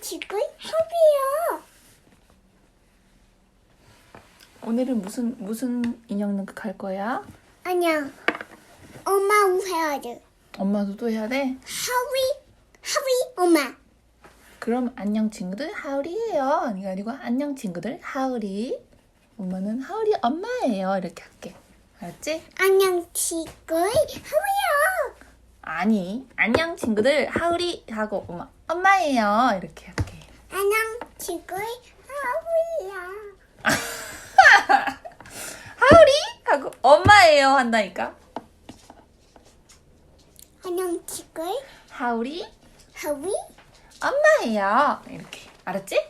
지금 합이요. 오늘은 무슨 무슨 인형 할 거야? 아니야. 엄마 해야 돼. 엄마도 또 해야 돼? 하위, 하위, 엄마. 그럼 안녕 친구들 하울이에요. 이게 아니고 안녕 친구들 하울이. 엄마는 하울이 엄마예요. 이렇게 할게. 알았지? 안녕 지금 하위요. 아니 안녕 친구들 하울이 하고 엄마 엄마예요. 이렇게 할게. 안녕 지금 하위야. 하울이 하고 엄마예요 한다니까. 안녕 지금 하울이 하위. 엄마예요. 이렇게 알았지?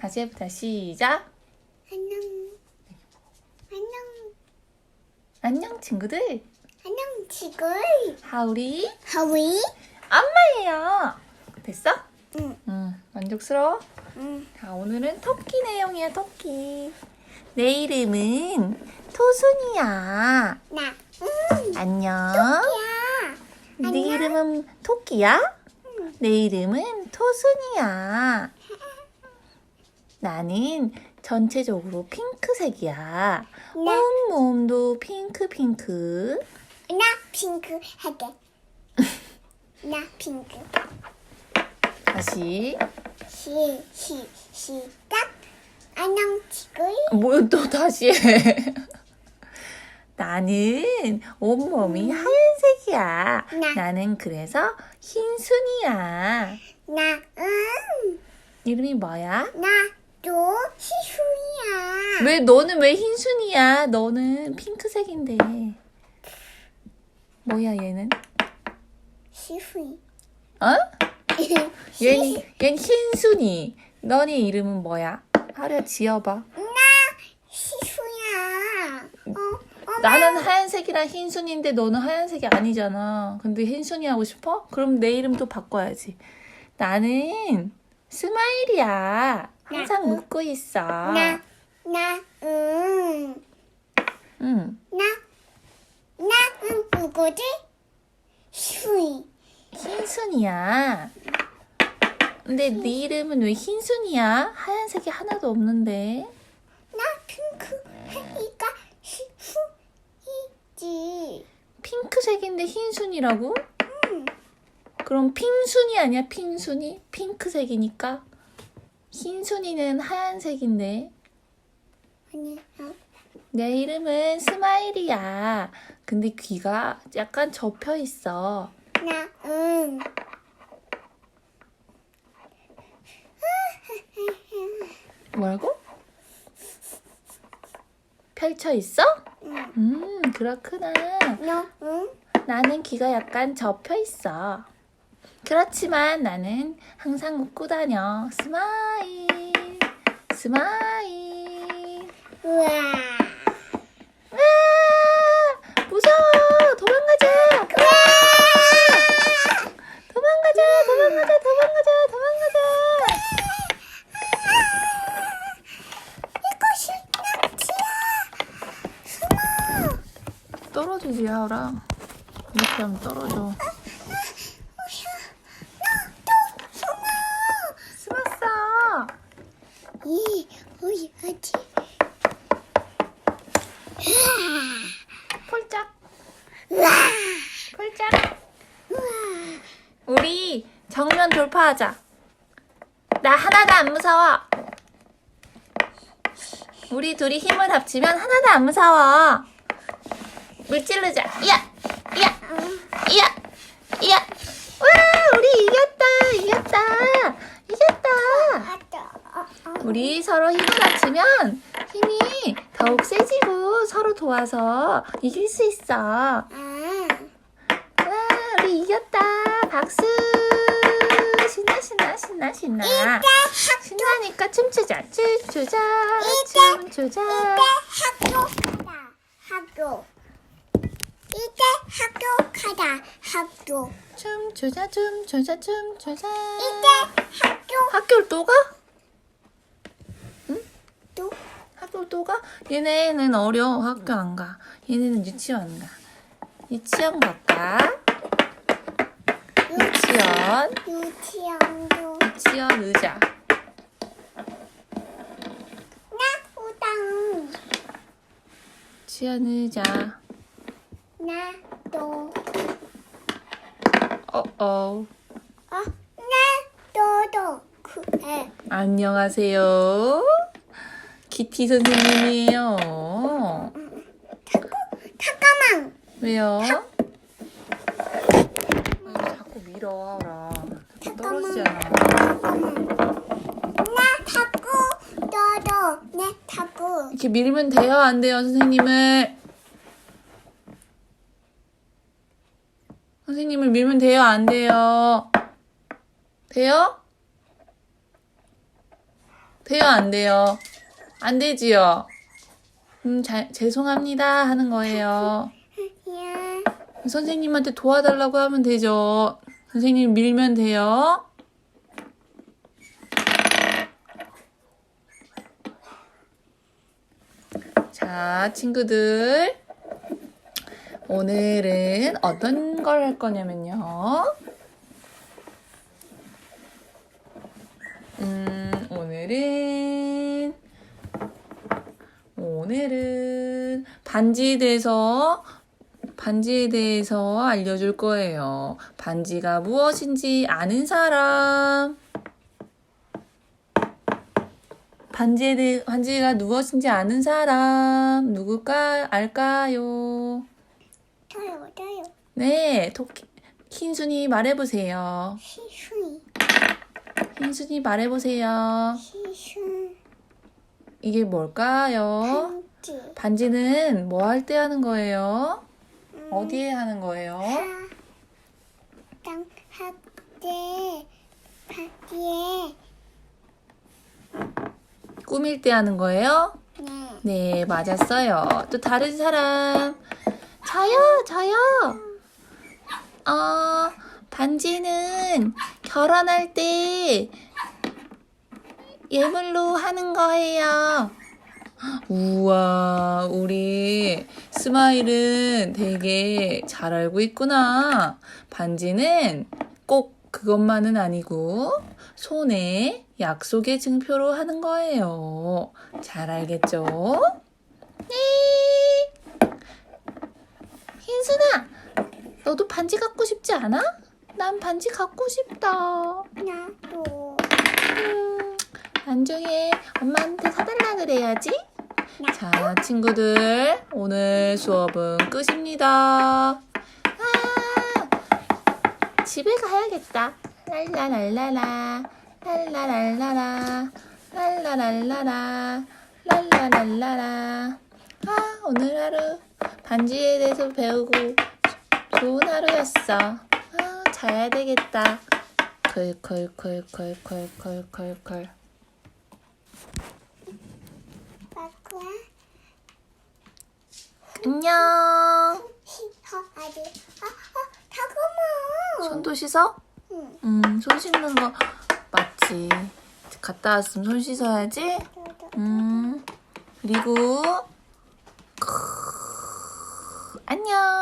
다시 해보자 시작. 안녕. 안녕. 안녕 친구들 안녕 지금 하울이 하위. 엄마예요. 됐어? 응. 응 만족스러워? 응. 자, 오늘은 토끼 내용이야, 토끼. 내 이름은 토순이야. 나. 응. 안녕. 야. 네 안녕. 이름은 토끼야? 내 이름은 토순이야. 나는 전체적으로 핑크색이야. 네. 온몸도 핑크, 핑크. 나 핑크 할게. 나 핑크. 다시. 시, 시, 시작. 안녕, 지구이. 뭐또 다시 해. 나는 온몸이 하얀색이야. 나. 나는 그래서 흰순이야. 나, 응. 이름이 뭐야? 나도 시수야. 왜 너는 왜 흰순이야? 너는 핑크색인데. 뭐야 얘는? 시수이. 어? 얘는 얘는 흰순이. 너네 이름은 뭐야? 하려 지어봐. 나 시수야. 어, 어, 나는 하얀색이랑 흰순인데 너는 하얀색이 아니잖아. 근데 흰순이 하고 싶어? 그럼 내 이름도 바꿔야지. 나는 스마일이야. 항상. 웃고 있어. 나, 나, 응. 응. 나, 나, 응, 누구지? 시수이. 흰순이야. 근데 네 이름은 왜 흰순이야? 하얀색이 하나도 없는데. 나 핑크 하니까 시수이지. 핑크색인데 흰순이라고? 그럼 핑순이 아니야? 핑순이? 핑크색이니까. 흰순이는 하얀색인데. 아니야. 어. 내 이름은 스마일이야. 근데 귀가 약간 접혀 있어. 나, 응. 뭐라고? 펼쳐 있어? 응. 음, 그렇구나. 너, 응? 나는 귀가 약간 접혀 있어. 그렇지만 나는 항상 웃고 다녀. 스마일. 스마일. 우와. 아! 무서워! 도망가자! 도망가자! 도망가자! 도망가자! 이것이 낙지야. 떨어지지, 하울아. 이렇게 하면 떨어져. 숨었어! 이, 어이, 어디? 폴짝! 우와. 폴짝! 우리 정면 돌파하자. 나 하나도 안 무서워. 우리 둘이 힘을 합치면 하나도 안 무서워. 물 찌르자. 이야! 이야! 이야! 이야! 와! 우리 이겼다! 이겼다! 이겼다! 우리 서로 힘을 합치면 힘이 더욱 세지고 서로 도와서 이길 수 있어. 아. 와, 우리 이겼다. 박수. 신나, 신나, 신나, 신나. 신나니까 춤추자. 춤추자. 춤추자. 이제 학교 가다. 학교. 이제 학교 가다. 학교. 춤추자, 춤추자, 춤추자. 이제 학교 학교를 또 가? 또 학교 또 가? 얘네는 어려워. 학교 안 가. 얘네는 유치원 가. 유치원 갈까? 유치원. 유치원도 치어느자. 나 우당. 치어느자. 나도. 어어. 어, 나도도. 그래. 안녕하세요. 키티 선생님이에요. 잠깐만. 왜요? 아이고, 자꾸 밀어, 라 자꾸 떨어지잖아. 나 타고 너도 내 타고 이렇게 밀면 돼요, 안 돼요, 선생님을? 선생님을 밀면 돼요, 안 돼요? 돼요? 돼요, 안 돼요? 안 되지요? 음, 자, 죄송합니다 하는 거예요. 야 선생님한테 도와달라고 하면 되죠. 선생님 밀면 돼요. 자, 친구들. 오늘은 어떤 걸 할 거냐면요. 음, 오늘은, 오늘은 반지에 대해서 반지에 대해서 알려줄 거예요. 반지가 무엇인지 아는 사람. 반지에 대해, 반지가 무엇인지 아는 사람. 누굴까, 알까요? 저요 저요 네, 토끼, 흰순이 말해보세요. 시순이 흰순이 말해보세요. 시순 이게 뭘까요? 반지 반지는 뭐 할 때 하는 거예요? 음, 어디에 하는 거예요? 땅 학대 바지에 꾸밀 때 하는 거예요? 네 네, 맞았어요. 또 다른 사람. 저요, 저요. 어, 반지는 결혼할 때 예물로 하는 거예요. 우와, 우리 스마일은 되게 잘 알고 있구나. 반지는 꼭 그것만은 아니고 손에 약속의 증표로 하는 거예요. 잘 알겠죠? 네. 흰순아, 너도 반지 갖고 싶지 않아? 난 반지 갖고 싶다. 나도 음, 나중에 엄마한테 사달라 그래야지. 자, 친구들, 오늘 수업은 끝입니다. 아, 집에 가야겠다. 랄라랄라라, 랄라랄라라, 랄라랄라라, 랄라랄라라. 아, 오늘 하루 반지에 대해서 배우고 좋은 하루였어. 아, 자야 되겠다. 컬컬컬컬컬컬컬컬. 바꾸야 안녕. 아직 아 아 잠깐만 손도 씻어? 응 음, 손 씻는 거 맞지. 갔다 왔으면 손 씻어야지. 음, 그리고 안녕.